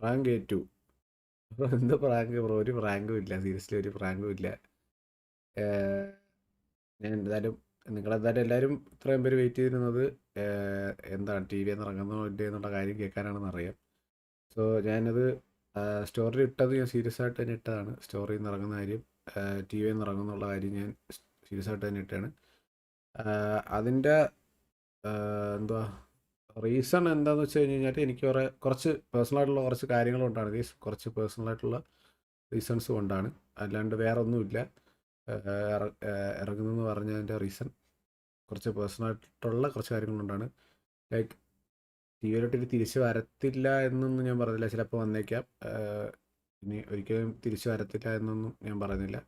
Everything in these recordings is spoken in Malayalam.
പ്രാങ്ക് ഏറ്റു. എന്ത് പ്രാങ്ക് ബ്രോ? ഒരു പ്രാങ്കും ഇല്ല. സീരിയസ്ലി ഒരു പ്രാങ്കും ഇല്ല. ഞാൻ എന്തായാലും നിങ്ങൾ നിങ്ങളെന്തായാലും എല്ലാവരും ഇത്രയും പേര് വെയിറ്റ് ചെയ്തിരുന്നത് എന്താണ് ടി വി ഇറങ്ങുന്നോ ഇല്ല എന്നുള്ള കാര്യം കേൾക്കാനാണെന്ന് അറിയാം സോ ഞാനത് സ്റ്റോറി ഇട്ടത് ഞാൻ സീരിയസ് ആയിട്ട് തന്നെ ഇട്ടതാണ്. സ്റ്റോറിയിൽ നിന്ന് ഇറങ്ങുന്ന കാര്യം ടി വിയിൽ നിന്ന് ഇറങ്ങുന്നുള്ള കാര്യം ഞാൻ സീരിയസ് ആയിട്ട് തന്നെ ഇട്ടാണ് അതിന്റെ എന്തുവാ? റീസൺ എന്താണെന്ന് വെച്ച് കഴിഞ്ഞ് കഴിഞ്ഞാൽ എനിക്ക് കുറേ കുറച്ച് പേഴ്സണലായിട്ടുള്ള കുറച്ച് കാര്യങ്ങൾ കൊണ്ടാണ്. ഗൈസ് കുറച്ച് പേഴ്സണലായിട്ടുള്ള റീസൺസ് കൊണ്ടാണ്. അല്ലാണ്ട് വേറെ ഒന്നുമില്ല ഇറങ്ങുന്നതെന്ന് പറഞ്ഞതിന്റെ റീസൺ കുറച്ച് പേഴ്സണലായിട്ടുള്ള കുറച്ച് കാര്യങ്ങൾ കൊണ്ടാണ്. ലൈക്ക് ടി വിയിലോട്ട് തിരിച്ച് വരത്തില്ല എന്നൊന്നും ഞാൻ പറഞ്ഞില്ല. ചിലപ്പോൾ വന്നേക്കാം. ഇനി ഒരിക്കലും തിരിച്ച് വരത്തില്ല എന്നൊന്നും ഞാൻ പറയുന്നില്ല.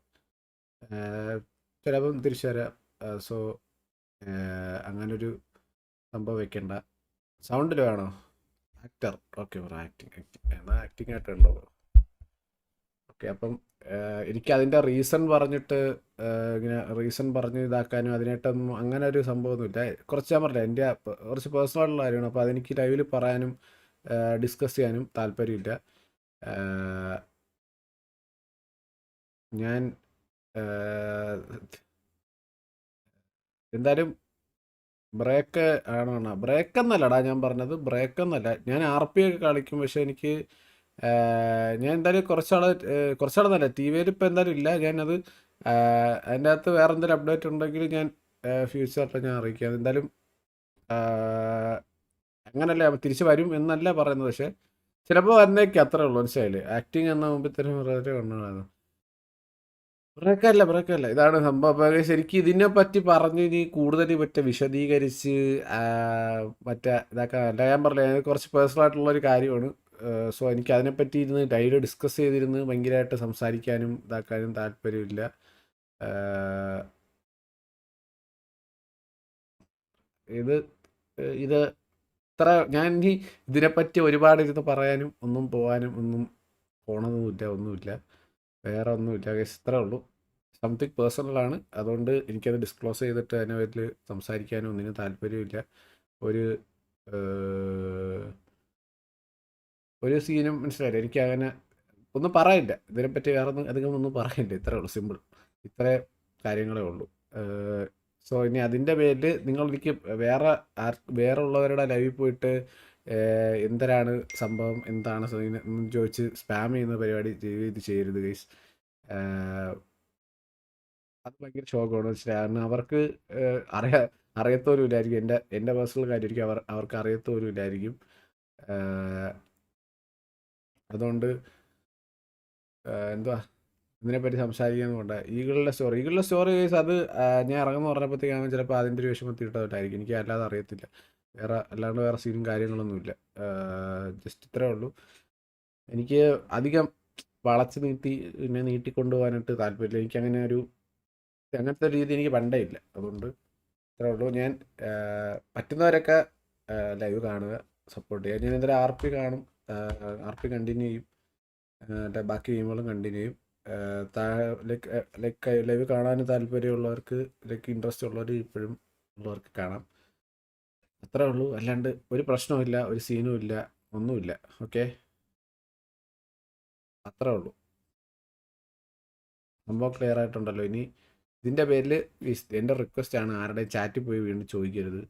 ചിലപ്പം തിരിച്ചു വരാം. സോ അങ്ങനൊരു സംഭവം വെക്കണ്ട. സൗണ്ടിൽ വേണോ? Actor okay bro acting acting എന്നാൽ ആക്ടിങ് ആയിട്ടുണ്ടോ ബ്രോ ഓക്കെ അപ്പം എനിക്ക് അതിന്റെ റീസൺ പറഞ്ഞിട്ട് ഇങ്ങനെ റീസൺ പറഞ്ഞ് ഇതാക്കാനും അതിനായിട്ടൊന്നും അങ്ങനെ ഒരു സംഭവമൊന്നുമില്ല. കുറച്ച് ഞാൻ പറഞ്ഞില്ല എന്റെ കുറച്ച് പേഴ്സണൽ ആയിട്ടുള്ള കാര്യമാണ്. അപ്പോൾ അതെനിക്ക് ലൈവിൽ പറയാനും ഡിസ്കസ് ചെയ്യാനും താല്പര്യമില്ല. ഞാൻ എന്തായാലും ബ്രേക്ക് ആണോ ബ്രേക്ക് എന്നല്ലടാ ഞാൻ പറഞ്ഞത്. ബ്രേക്ക് എന്നല്ല. ഞാൻ ആർ പി ഒക്കെ കളിക്കും. പക്ഷെ എനിക്ക് ഞാൻ എന്തായാലും കുറച്ചാൾ കുറച്ചാളെന്നല്ല ടി വിയിൽ ഇപ്പം എന്തായാലും ഇല്ല. ഞാനത് അതിന്റെ അകത്ത് വേറെ എന്തെങ്കിലും അപ്ഡേറ്റ് ഉണ്ടെങ്കിൽ ഞാൻ ഫ്യൂച്ചറിൽ ഞാൻ അറിയിക്കാം. എന്തായാലും അങ്ങനല്ല. തിരിച്ച് വരും എന്നല്ല പറയുന്നത്. പക്ഷേ ചിലപ്പോൾ വന്നേക്ക്. അത്രേ ഉള്ളൂ. മനസ്സിലായില്ലേ? ആക്ടിങ് എന്ന മുമ്പിൽ തന്നെ വളരെ കൊണ്ടാണ് ബ്രേക്കല്ല ബ്രേക്കല്ല ഇതാണ് സംഭവം. ശരിക്കും ഇതിനെ പറ്റി പറഞ്ഞ് ഇനി കൂടുതൽ മറ്റേ വിശദീകരിച്ച് ആ, മറ്റേ ഇതാക്കാൻ അല്ല ഞാൻ പറഞ്ഞു അതിന് കുറച്ച് പേഴ്സണൽ ആയിട്ടുള്ള ഒരു കാര്യമാണ് സോ എനിക്ക് അതിനെപ്പറ്റി ഇരുന്ന് ഡൈഡ് ഡിസ്കസ് ചെയ്തിരുന്ന് ഭയങ്കരമായിട്ട് സംസാരിക്കാനും ഇതാക്കാനും താല്പര്യമില്ല. ഇത് ഇത് ഇത്ര ഞാൻ ഇനി ഇതിനെപ്പറ്റി ഒരുപാട് ഇരുന്ന് പറയാനും ഒന്നും പോകാനും ഒന്നും പോണതൊന്നുമില്ല ഒന്നുമില്ല. വേറെ ഒന്നുമില്ല കേസ് ഇത്രേ ഉള്ളൂ. സംതിങ് പേഴ്സണലാണ് അതുകൊണ്ട് എനിക്കത് ഡിസ്ക്ലോസ് ചെയ്തിട്ട് അതിനെ പറ്റി സംസാരിക്കാനും ഒന്നിനും താല്പര്യമില്ല. ഒരു ഒരു സീനും മനസ്സിലായില്ല? എനിക്ക് അങ്ങനെ ഒന്നും പറയില്ല ഇതിനെപ്പറ്റി വേറെ ഒന്നും അധികം ഒന്നും പറയില്ല ഇത്രേ ഉള്ളൂ. സിമ്പിൾ ഇത്രേ കാര്യങ്ങളേ ഉള്ളൂ. സോ ഇനി അതിന്റെ പേരിൽ നിങ്ങൾ എനിക്ക് വേറെ വേറെ ഉള്ളവരുടെ ലൈവിൽ പോയിട്ട് എന്തരാണ് സംഭവം? എന്താണ് ചോദിച്ച് സ്പാം ചെയ്യുന്ന പരിപാടി ഇത് ചെയ്യരുത് ഗൈസ് അത് ഭയങ്കര ഷോക്കാണ് കാരണം അവർക്ക് അറിയാ അറിയത്തോലും ഇല്ലായിരിക്കും. എന്റെ എന്റെ പേഴ്സണൽ കാര്യമായിരിക്കും അവർ അവർക്ക് അറിയത്തോലും ഇല്ലായിരിക്കും. അതുകൊണ്ട് എന്തുവാ? ഇതിനെപ്പറ്റി സംസാരിക്കുന്നതുകൊണ്ട് ഈകളുടെ സ്റ്റോറി ഈകളുടെ സ്റ്റോറി കേസ് അത് ഞാൻ ഇറങ്ങുന്ന പറഞ്ഞപ്പോഴത്തേക്കാണ് ചിലപ്പോൾ അതിന്റെ ഒരു വിഷമത്തിൽ ഇട്ടതായിട്ടായിരിക്കും എനിക്ക് അല്ലാതെ അറിയത്തില്ല. വേറെ അല്ലാണ്ട് വേറെ സീനും കാര്യങ്ങളൊന്നുമില്ല. ജസ്റ്റ് ഇത്രേ ഉള്ളൂ. എനിക്ക് അധികം വളച്ച് നീട്ടി പിന്നെ നീട്ടിക്കൊണ്ടുപോകാനായിട്ട് താല്പര്യമില്ല. എനിക്ക് അങ്ങനെ ഒരു അങ്ങനത്തെ രീതി എനിക്ക് പണ്ടേ ഇല്ല. അതുകൊണ്ട് ഇത്രേ ഉള്ളൂ. ഞാൻ പറ്റുന്നവരൊക്കെ ലൈവ് കാണുക സപ്പോർട്ട് ചെയ്യുക. ഞാൻ എന്തായാലും ആർ പി കാണും. ആർ പി കണ്ടിന്യൂ ചെയ്യും. എന്റെ ബാക്കി ഗെയിമുകളും കണ്ടിന്യൂ ചെയ്യും. ലൈക്ക് ലൈവ് കാണാൻ താല്പര്യമുള്ളവർക്ക് ലൈക്ക് ഇൻട്രസ്റ്റ് ഉള്ളവർ ഇപ്പോഴും ഉള്ളവർക്ക് കാണാം. അത്രേ ഉള്ളൂ. അല്ലാണ്ട് ഒരു പ്രശ്നവുമില്ല ഒരു സീനും ഇല്ല ഒന്നുമില്ല ഓക്കെ അത്രേ ഉള്ളൂ. സംഭവം ക്ലിയർ ആയിട്ടുണ്ടല്ലോ ഇനി. ഇതിന്റെ പേരിൽ എന്റെ റിക്വസ്റ്റ് ആണ് ആരുടെ ചാറ്റിൽ പോയി വീണ്ടും ചോദിക്കരുത്.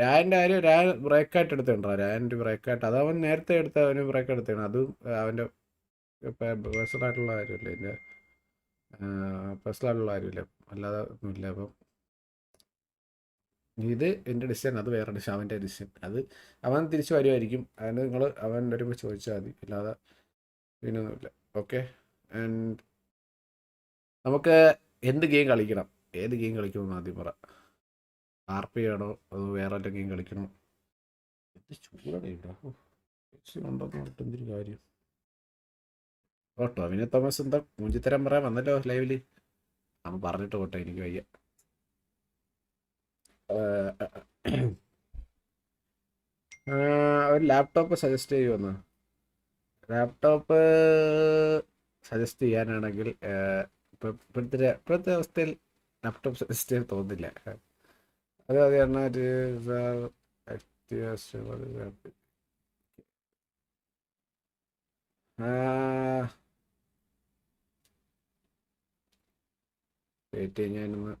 രായന്റെ കാര്യം രായ ബ്രേക്കായിട്ട് എടുത്തിട്ടുണ്ടോ? രായന്റെ ബ്രേക്കായിട്ട് അത് അവൻ നേരത്തെ എടുത്ത അവന് ബ്രേക്ക് എടുത്തതാണ് അതും അവന്റെ പേഴ്സണലായിട്ടുള്ള കാര്യമല്ലേ? എന്റെ പേഴ്സണലായിട്ടുള്ള കാര്യമില്ല? അല്ലാതെ ഒന്നുമില്ല അപ്പം. ഇത് എന്റെ ഡിസിഷൻ അത് വേറെ ഡിസിഷൻ അവന്റെ ഡിസിഷൻ അത് അവൻ തിരിച്ചു വരുമായിരിക്കും അതിന് നിങ്ങൾ അവൻ ഒരു ചോദിച്ചാൽ മതി. അല്ലാതെ പിന്നൊന്നുമില്ല. ഓക്കെ ആൻഡ് നമുക്ക് എന്ത് ഗെയിം കളിക്കണം? ഏത് ഗെയിം കളിക്കണമെന്ന് ആദ്യം പറ. ആർ പി ആണോ? അതോ വേറെ വല്ല ഗെയിം കളിക്കണം? എന്ത് എന്തൊരു കാര്യം. ഓട്ടോ അവിനെ തോമസ് എന്താ മൂഞ്ചിത്തരം പറയാൻ വന്നല്ലോ ലൈവിൽ അവൻ പറഞ്ഞിട്ട് പോട്ടെ എനിക്ക് വയ്യ. ഒരു ലാപ്ടോപ്പ് സജസ്റ്റ് ചെയ്യുമെന്ന് ലാപ്ടോപ്പ് സജസ്റ്റ് ചെയ്യാനാണെങ്കിൽ ഇപ്പോഴത്തെ ഇപ്പോഴത്തെ അവസ്ഥയിൽ ലാപ്ടോപ്പ് സജസ്റ്റ് ചെയ്യാൻ തോന്നുന്നില്ല. അത് അത് ഒരു വെയിറ്റ് ഞാനൊന്ന്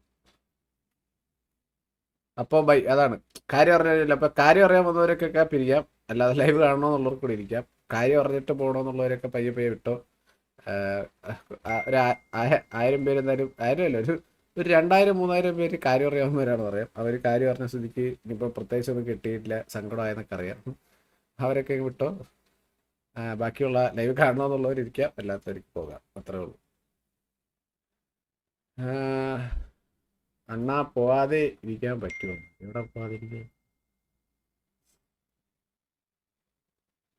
അപ്പോൾ ബൈ അതാണ്. കാര്യം അറിഞ്ഞില്ല അപ്പോൾ കാര്യം അറിയാൻ വന്നവരൊക്കെ പിരിക്കാം അല്ലാതെ ലൈവ് കാണണമെന്നുള്ളവർക്ക് കൂടി ഇരിക്കാം. കാര്യം അറിഞ്ഞിട്ട് പോകണമെന്നുള്ളവരൊക്കെ പയ്യെ പയ്യെ വിട്ടോ. ഒരു ആയിരം പേര് എന്തായാലും ആയിരം അല്ല ഒരു ഒരു രണ്ടായിരം മൂന്നായിരം പേര് കാര്യം അറിയാവുന്നവരാണെന്ന് പറയാം. അവർ കാര്യം അറിഞ്ഞ സ്ഥിതിക്ക് ഇനിയിപ്പോൾ പ്രത്യേകിച്ച് ഒന്നും കിട്ടിയിട്ടില്ല സങ്കടമായെന്നൊക്കെ അറിയാം. അവരൊക്കെ വിട്ടോ. ബാക്കിയുള്ള ലൈവ് കാണണമെന്നുള്ളവർ ഇരിക്കാം അല്ലാത്തവർക്ക് പോകാം. അത്രേ ഉള്ളൂ. അണ്ണാ പോവാതെ ഇരിക്കാൻ പറ്റുമോ? എവിടെ പോവാതെ ഇരിക്കാൻ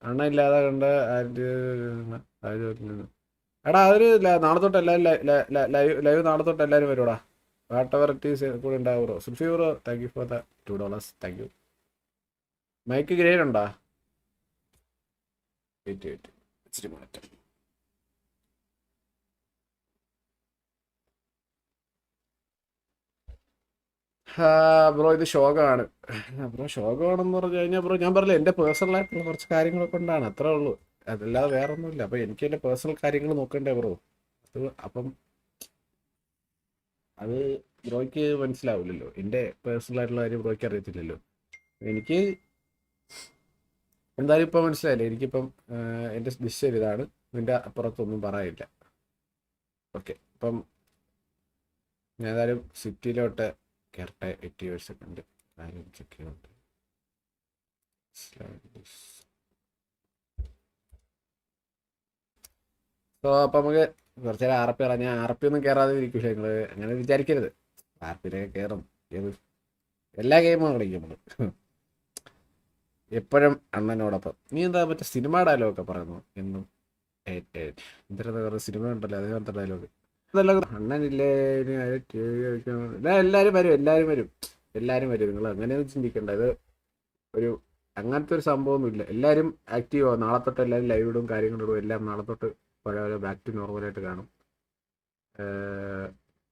അണ്ണ ഇല്ലാതെ കണ്ട്? എടാ അതൊരു നാളെ തൊട്ട് എല്ലാവരും ലൈവ് ലൈവ് നാളെ തൊട്ട് എല്ലാവരും വരുവാടാ വാട്ട് എവർ കൂടെ ഉണ്ടാവുമോ bro. Thank you for the two dollars thank you mic grade ഉണ്ടോ? വെയിറ്റ് വെയിറ്റ് ഇച്ചിരി മാറ്റം ബ്രോ ഇത് ശോകമാണ്. ബ്രോ ശോകമാണെന്ന് പറഞ്ഞു കഴിഞ്ഞാൽ ബ്രോ ഞാൻ പറഞ്ഞില്ല എന്റെ പേഴ്സണൽ ആയിട്ടുള്ള കുറച്ച് കാര്യങ്ങളൊക്കെ കൊണ്ടാണ്. അത്രേ ഉള്ളൂ. അതല്ലാതെ വേറെ ഒന്നുമില്ല അപ്പം എനിക്ക് എന്റെ പേഴ്സണൽ കാര്യങ്ങൾ നോക്കണ്ടേ ബ്രോ? അപ്പം അത് ബ്രോയ്ക്ക് മനസ്സിലാവില്ലല്ലോ. എന്റെ പേഴ്സണൽ ആയിട്ടുള്ള കാര്യം ബ്രോയ്ക്ക് അറിയത്തില്ലല്ലോ. എനിക്ക് എന്തായാലും ഇപ്പം മനസ്സിലായില്ലേ? എനിക്കിപ്പം എന്റെ ഡിസിഷൻ ഇതാണ്. ഇതിന്റെ അപ്പുറത്തൊന്നും പറയാനില്ല. ഓക്കെ. അപ്പം ഞാൻ ഏതായാലും സിറ്റിയിലോട്ട് കയറട്ടെ എയ്റ്റി ഒക്കെ സെക്കൻഡ് കാര്യം ചെക്ക് ചെയ്യുന്നുണ്ട് സോ അപ്പം നമുക്ക് കുറച്ച് നേരം ആർപ്പി ഇറങ്ങി ആർപ്പി ഒന്നും കയറാതെ ഇരിക്കില്ല നിങ്ങൾ അങ്ങനെ വിചാരിക്കരുത്. ആർപ്പിയിലൊക്കെ കയറും ഏത് എല്ലാ ഗെയിമും കളിക്കും നമ്മൾ എപ്പോഴും അണ്ണനോടൊപ്പം. നീ എന്താ മറ്റേ സിനിമ ഡയലോഗൊക്കെ പറയുന്നു? എന്നും. പറയുക സിനിമ ഉണ്ടല്ലോ അതേപോലത്തെ ഡയലോഗ് അണ്ണനില്ലേ എല്ലാരും വരും എല്ലാരും വരും. എല്ലാരും വരും നിങ്ങൾ അങ്ങനെയൊന്നും ചിന്തിക്കണ്ട. ഇത് ഒരു അങ്ങനത്തെ ഒരു സംഭവമൊന്നുമില്ല. എല്ലാരും ആക്റ്റീവ് ആവും നാളെ തൊട്ട് എല്ലാവരും ലൈവ് ഇടും കാര്യങ്ങളിടും എല്ലാം നാളെ തൊട്ട് പഴയ ബാക്ക് ടു നോർമൽ ആയിട്ട് കാണും.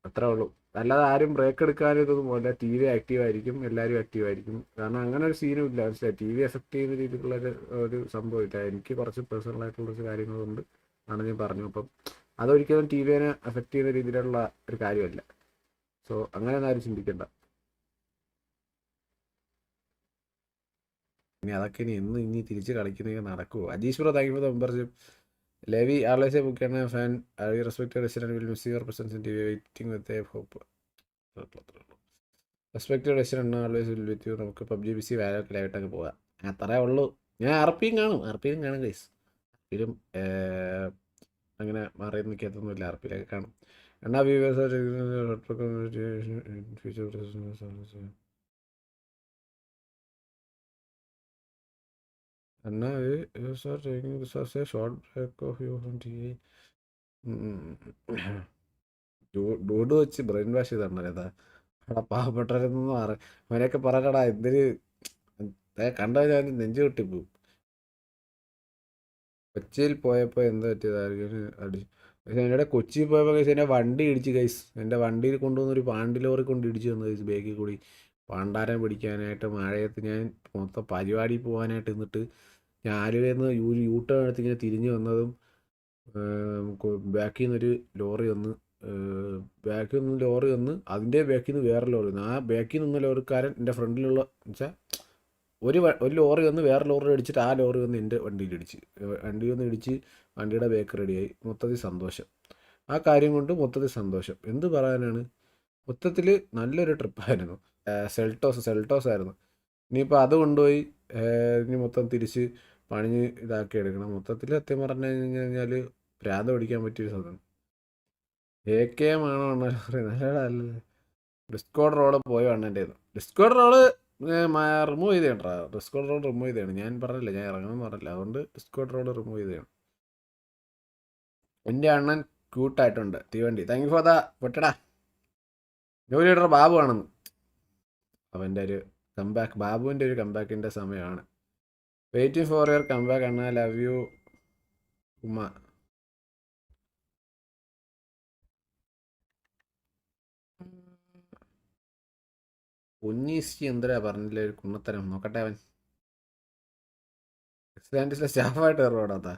അത്രേ ഉള്ളൂ. അല്ലാതെ ആരും ബ്രേക്ക് എടുക്കാനും ഇതൊന്നും ടി വി ആക്റ്റീവ് ആയിരിക്കും എല്ലാവരും ആക്റ്റീവ് ആയിരിക്കും. കാരണം അങ്ങനെ ഒരു സീനും ഇല്ല. മനസ്സിലായി? ടി വി എഫക്ട് ചെയ്യുന്ന രീതിയിലുള്ള ഒരു സംഭവം ഇല്ല. എനിക്ക് കുറച്ച് പേഴ്സണൽ ആയിട്ടുള്ള കുറച്ച് കാര്യങ്ങളുണ്ട് ആണ് ഞാൻ പറഞ്ഞു. അപ്പം അതൊരിക്കലും ടി വിനെ എഫക്ട് ചെയ്യുന്ന രീതിയിലുള്ള ഒരു കാര്യമല്ല. സോ അങ്ങനെ ആരും ചിന്തിക്കണ്ട. ഇനി അതൊക്കെ ഇനി എന്ന് ഇനി തിരിച്ച് കളിക്കുന്നതൊക്കെ നടക്കുമോ Ajeesh bro thank for membership levy ആർലൈസ് ബുക്ക് ആണ് fan I respect resident will miss your presence in T V waiting with a hope respect resident always will with you നമുക്ക് പബ്ജി ബി സി വാലറ്റ് ലൈവായിട്ട് അങ്ങ് പോകാം അത്രേ ഉള്ളൂ. ഞാൻ ആർ പിയും കാണും. ആർ പിയും കാണും ഗൈസ് ആർപ്പിയിലും അങ്ങനെ മാറി നിൽക്കത്തൊന്നുമില്ല ആർ പിയിലൊക്കെ കാണും. എന്നാ വ്യൂവേഴ്സ് ഫ്യൂച്ചർ എന്നാ short break off you from T V dude വെച്ച് ബ്രെയിൻ വാഷ് ചെയ്തിട്ടുണ്ടല്ലോ അതാ അവിടെ പാവപ്പെട്ടവരൊന്നും മാറി അവനെയൊക്കെ പറയണടാ എന്തിന് കണ്ടാൽ ഞാൻ നെഞ്ചു കിട്ടിപ്പോവും. കൊച്ചിയിൽ പോയപ്പോൾ എന്താ പറ്റിയതായിരിക്കും അടി പക്ഷേ കൊച്ചിയിൽ പോയപ്പോൾ കഴിച്ച് എന്റെ വണ്ടി ഇടിച്ച് കൈസ് എന്റെ വണ്ടിയിൽ കൊണ്ടുവന്നൊരു പാണ്ടി ലോറി കൊണ്ട് ഇടിച്ച് വന്നു കഴിച്ച് ബേക്കിൽ കൂടി. പാണ്ടാരം പിടിക്കാനായിട്ട് മഴയത്ത് ഞാൻ മൊത്തം പരിപാടി പോകാനായിട്ട് നിന്നിട്ട് ഞാൻ ആലുവയിൽ നിന്ന് യൂ യൂ ടേൺ എടുത്ത് ഇങ്ങനെ തിരിഞ്ഞ് വന്നതും ബാക്കിൽ നിന്നൊരു ലോറി വന്ന് ബാക്കിൽ നിന്ന് ലോറി വന്ന് അതിന്റെ ബാക്കിൽ നിന്ന് വേറെ ലോറി വന്നു. ആ ബാക്കിൽ നിന്ന ലോറിക്കാരൻ എന്റെ ഫ്രണ്ടിലുള്ള വെച്ചാൽ ഒരു ഒരു ലോറി വന്ന് വേറെ ലോറി അടിച്ചിട്ട് ആ ലോറി വന്ന് എന്റെ വണ്ടിയിൽ ഇടിച്ച്. വണ്ടിയിൽ വന്ന് ഇടിച്ച് വണ്ടിയുടെ ബേക്ക് റെഡിയായി മൊത്തത്തിൽ സന്തോഷം. ആ കാര്യം കൊണ്ട് മൊത്തത്തിൽ സന്തോഷം. എന്ത് പറയാനാണ്? മൊത്തത്തിൽ നല്ലൊരു ട്രിപ്പായിരുന്നു സെൽട്ടോസ് സെൽട്ടോസ് ആയിരുന്നു. ഇനിയിപ്പോൾ അത് കൊണ്ടുപോയി ഇനി മൊത്തം തിരിച്ച് പണിഞ്ഞ് ഇതാക്കി എടുക്കണം. മൊത്തത്തിൽ സത്യം പറഞ്ഞു കഴിഞ്ഞ് കഴിഞ്ഞാൽ ഭ്രാന്ത് പിടിക്കാൻ പറ്റിയൊരു സാധനം. എ കെ എം ആണോ പറയുന്നത്. അല്ലല്ല ഡിസ്കോഡ് റോഡ് പോയി അണ്ണന്റെ ഡിസ്കോഡ് റോഡ് റിമൂവ് ചെയ്ത് കേട്ടോ ഡിസ്കോഡ് റോഡ് റിമൂവ് ചെയ്തതാണ് ഞാൻ പറഞ്ഞില്ല ഞാൻ ഇറങ്ങണമെന്ന് പറഞ്ഞില്ല. അതുകൊണ്ട് ഡിസ്കോഡ് റോഡ് റിമൂവ് ചെയ്തതാണ് എന്റെ അണ്ണൻ ക്യൂട്ടായിട്ടുണ്ട് തീവണ്ടി. താങ്ക് യു ഫോർ ദ പൊട്ടടാ. ജോലി ഇടറ ബാബു ആണെന്ന്. അവന്റെ ഒരു കംബാക്ക് ബാബുവിന്റെ ഒരു കംബാക്കിന്റെ സമയമാണ്. വെയിറ്റിംഗ് ഫോർ യുവർ കംബാക്ക് അണ്ണ. ലവ് യു ഉമ്മ. ഉന്നീസ് എന്തരാ പറഞ്ഞില്ല? ഒരു കുണ്ണത്തരം നോക്കട്ടെ അവൻ. എക്സാൻഡിസിലെ സ്റ്റാഫായിട്ട് കയറുവാടാത്ത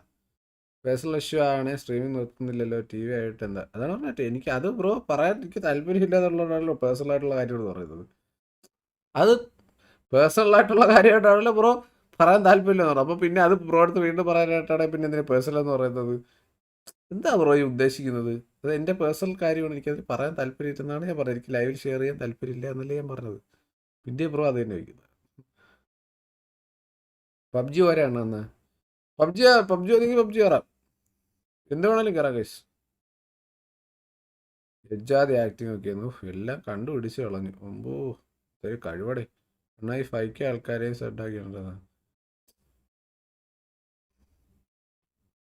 പേഴ്സണൽ ഇഷ്യൂ ആണ്. സ്ട്രീമിംഗ് നിർത്തുന്നില്ലല്ലോ. ടി വി ആയിട്ട് എന്താ? അതാണ് പറഞ്ഞിട്ട് എനിക്ക് അത് ബ്രോ പറയാൻ എനിക്ക് താല്പര്യമില്ലാതുള്ളതാണല്ലോ പേഴ്സണൽ ആയിട്ടുള്ള കാര്യമാണ് പറയുന്നത്. അത് പേഴ്സണൽ ആയിട്ടുള്ള കാര്യമായിട്ടാണല്ലോ ബ്രോ പറയാൻ താല്പര്യമില്ലെന്ന് പറഞ്ഞു അപ്പോൾ പിന്നെ അത് ബ്രോ അടുത്ത് വീണ്ടും പറയാനായിട്ടാണ് പിന്നെ എന്തിനാ പേഴ്സണൽ എന്ന് പറയുന്നത്? എന്താ ബ്രോ ഈ ഉദ്ദേശിക്കുന്നത്? അത് എന്റെ പേഴ്സണൽ കാര്യമാണ് എനിക്കതിൽ പറയാൻ താല്പര്യമില്ലെന്നാണ് ഞാൻ പറഞ്ഞത്. എനിക്ക് ലൈവിൽ ഷെയർ ചെയ്യാൻ താല്പര്യമില്ല എന്നല്ലേ ഞാൻ പറഞ്ഞത്. പിന്നെ ബ്രോ അത് തന്നെ വയ്ക്കുന്നത് പബ്ജി വരാണ് അന്ന്. പബ്ജി പബ്ജി ഒതുങ്ങി പബ്ജി കയറാം എന്ത് വേണമെങ്കിലും കയറാം കേസ് ലജ്ജാതെ ആക്ടിങ് ഒക്കെ ആയിരുന്നു. എല്ലാം കണ്ടുപിടിച്ച് കളഞ്ഞു. ഒമ്പോ ഒരു കഴിവടെ. നന്നായി ഫൈക്ക് ആൾക്കാരെയും സെഡാക്കിയിട്ടുണ്ടെന്ന്